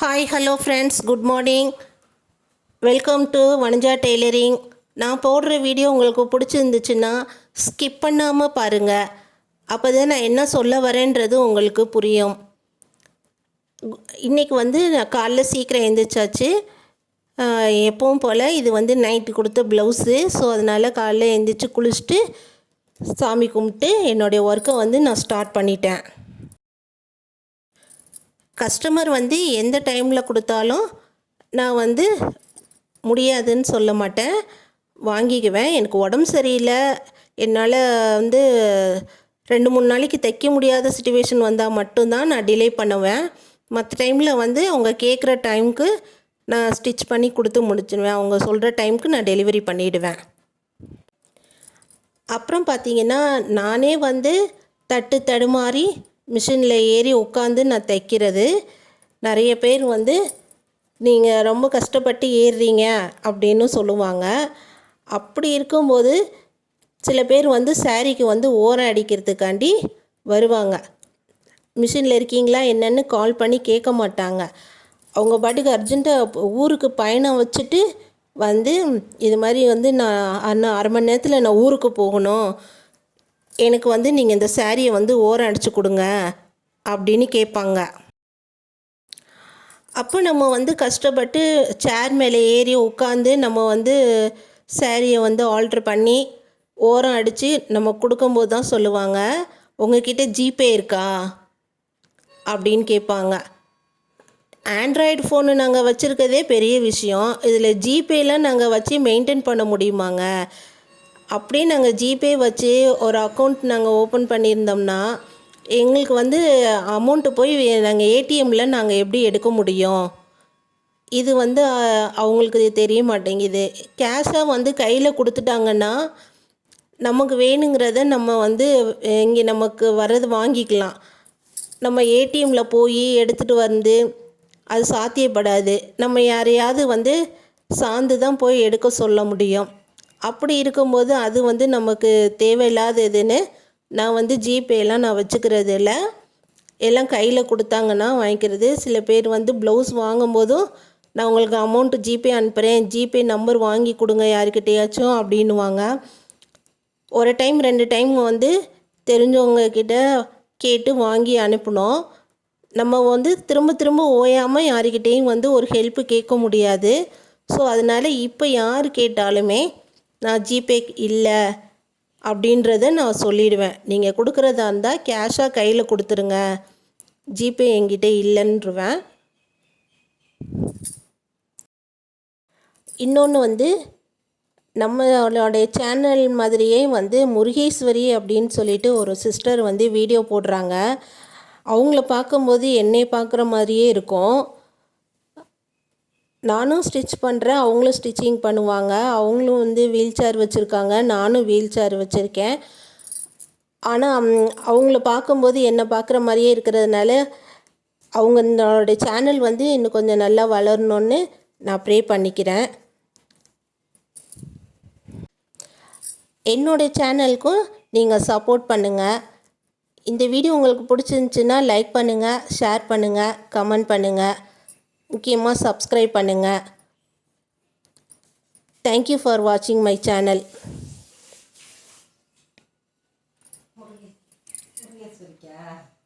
Hi hello friends good morning welcome to Vanaja tailoring நான் போடுற video உங்களுக்கு பிடிச்சிருந்துச்சுன்னா ஸ்கிப் பண்ணாமல் பாருங்கள் அப்போ தான் நான் என்ன சொல்ல வரேன்றது உங்களுக்கு புரியும். இன்றைக்கி வந்து நான் காலைல சீக்கிரம் எழுந்திரிச்சாச்சு எப்பவும் போல் இது வந்து நைட்டு கொடுத்த ப்ளவுஸு ஸோ அதனால் காலைல எழுந்திரிச்சு குளிச்சுட்டு சாமி கும்பிட்டு என்னுடைய ஒர்க்கை வந்து நான் ஸ்டார்ட் பண்ணிட்டேன். கஸ்டமர் வந்து எந்த டைமில் கொடுத்தாலும் நான் வந்து முடியாதுன்னு சொல்ல மாட்டேன். வாங்கிக்குவேன். எனக்கு உடம்பு சரியில்லை. என்னால் வந்து ரெண்டு மூணு நாளைக்கு தைக்க முடியாத சுச்சுவேஷன் வந்தால் மட்டும்தான் நான் டிலே பண்ணுவேன். மற்ற டைமில் வந்து அவங்க கேட்குற டைமுக்கு நான் ஸ்டிச் பண்ணி கொடுத்து முடிச்சிடுவேன் அவங்க சொல்கிற டைமுக்கு நான் டெலிவரி பண்ணிவிடுவேன் அப்புறம் பார்த்தீங்கன்னா நானே வந்து தட்டு தடுமாறி மிஷினில் ஏறி உட்காந்து நான் தைக்கிறது. நிறைய பேர் வந்து நீங்கள் ரொம்ப கஷ்டப்பட்டு ஏறுறீங்க அப்படின்னு சொல்லுவாங்க. அப்படி இருக்கும்போது சில பேர் வந்து சாரீக்கு வந்து ஓரம் அடிக்கிறதுக்காண்டி வருவாங்க. மிஷினில் இருக்கீங்களா என்னென்னு கால் பண்ணி கேட்க மாட்டாங்க. அவங்க பாட்டுக்கு அர்ஜென்ட்டாக ஊருக்கு பயணம் வச்சுட்டு வந்து இது மாதிரி வந்து நான் அண்ணா அரை மணி நேரத்தில் நான் ஊருக்கு போகணும். எனக்கு வந்து நீங்கள் இந்த சாரியை வந்து ஓரம் அடித்து கொடுங்க அப்படின்னு கேட்பாங்க. அப்போ நம்ம வந்து கஷ்டப்பட்டு சேர் மேலே ஏறி உட்காந்து நம்ம வந்து சாரியை வந்து ஆல்ட்ரு பண்ணி ஓரம் அடித்து நம்ம கொடுக்கும்போது தான் சொல்லுவாங்க உங்ககிட்ட ஜிபே இருக்கா? அப்படின்னு கேட்பாங்க. ஆண்ட்ராய்டு ஃபோனு நாங்கள் வச்சுருக்கதே பெரிய விஷயம். இதில் ஜிபேலாம் நாங்கள் வச்சு மெயின்டைன் பண்ண முடியுமாங்க? அப்படியே நாங்கள் ஜிபே வச்சு ஒரு அக்கௌண்ட் நாங்கள் ஓப்பன் பண்ணியிருந்தோம்னா எங்களுக்கு வந்து அமௌண்ட்டு போய் நாங்கள் ஏடிஎம்மில் நாங்கள் எப்படி எடுக்க முடியும்? இது வந்து அவங்களுக்கு தெரிய மாட்டேங்குது. கேஷாக வந்து கையில் கொடுத்துட்டாங்கன்னா நமக்கு வேணுங்கிறத நம்ம வந்து இங்கே நமக்கு வர்றது வாங்கிக்கலாம். நம்ம ஏடிஎம்மில் போய் எடுத்துகிட்டு வந்து அது சாத்தியப்படாது. நம்ம யாரையாவது வந்து சார்ந்து தான் போய் எடுக்க சொல்ல முடியும். அப்படி இருக்கும்போது அது வந்து நமக்கு தேவையில்லாததுன்னு நான் வந்து ஜிபேலாம் நான் வச்சுக்கிறது இல்லை. எல்லாம் கையில் கொடுத்தாங்கன்னா வாங்கிக்கிறது. சில பேர் வந்து ப்ளவுஸ் வாங்கும்போதும் நான் உங்களுக்கு அமௌண்ட்டு ஜிபே அனுப்புகிறேன் ஜிபே நம்பர் வாங்கி கொடுங்க யாருக்கிட்டேயாச்சும் அப்படின்னுவாங்க. ஒரு டைம் ரெண்டு டைம் வந்து தெரிஞ்சவங்கக்கிட்ட கேட்டு வாங்கி அனுப்பினோம். நம்ம வந்து திரும்ப திரும்ப ஓயாமல் யாருக்கிட்டேயும் வந்து ஒரு ஹெல்ப்பு கேட்க முடியாது. ஸோ அதனால் இப்போ யார் கேட்டாலுமே நான் ஜிபே இல்லை அப்படின்றத நான் சொல்லிடுவேன். நீங்கள் கொடுக்குறதா இருந்தால் கேஷாக கையில் கொடுத்துருங்க. ஜிபே என்கிட்ட இல்லைன்றுவேன். இன்னொன்று வந்து நம்மளுடைய சேனல் மாதிரியே வந்து முருகேஸ்வரி அப்படின்னு சொல்லிட்டு ஒரு சிஸ்டர் வந்து வீடியோ போடுறாங்க. அவங்கள பார்க்கும்போது என்னை பார்க்குற மாதிரியே இருக்கும். நானும் ஸ்டிச் பண்ணுறேன் அவங்களும் ஸ்டிச்சிங் பண்ணுவாங்க. அவங்களும் வந்து வீல் சேர் வச்சுருக்காங்க. நானும் வீல் சேர் வச்சுருக்கேன். ஆனால் அவங்கள பார்க்கும்போது என்னை பார்க்குற மாதிரியே இருக்கிறதுனால அவங்க அவங்களோட சேனல் வந்து இன்னும் கொஞ்சம் நல்லா வளரணும்னு நான் ப்ரே பண்ணிக்கிறேன். என்னோடய சேனலுக்கும் நீங்கள் சப்போர்ட் பண்ணுங்கள் இந்த வீடியோ உங்களுக்கு பிடிச்சிருந்துச்சுன்னா லைக் பண்ணுங்கள் ஷேர் பண்ணுங்கள் கமெண்ட் பண்ணுங்கள் முக்கியமாக சப்ஸ்கிரைப் பண்ணுங்கள் தேங்க்யூ ஃபார் வாட்சிங் மை சேனல் Yeah.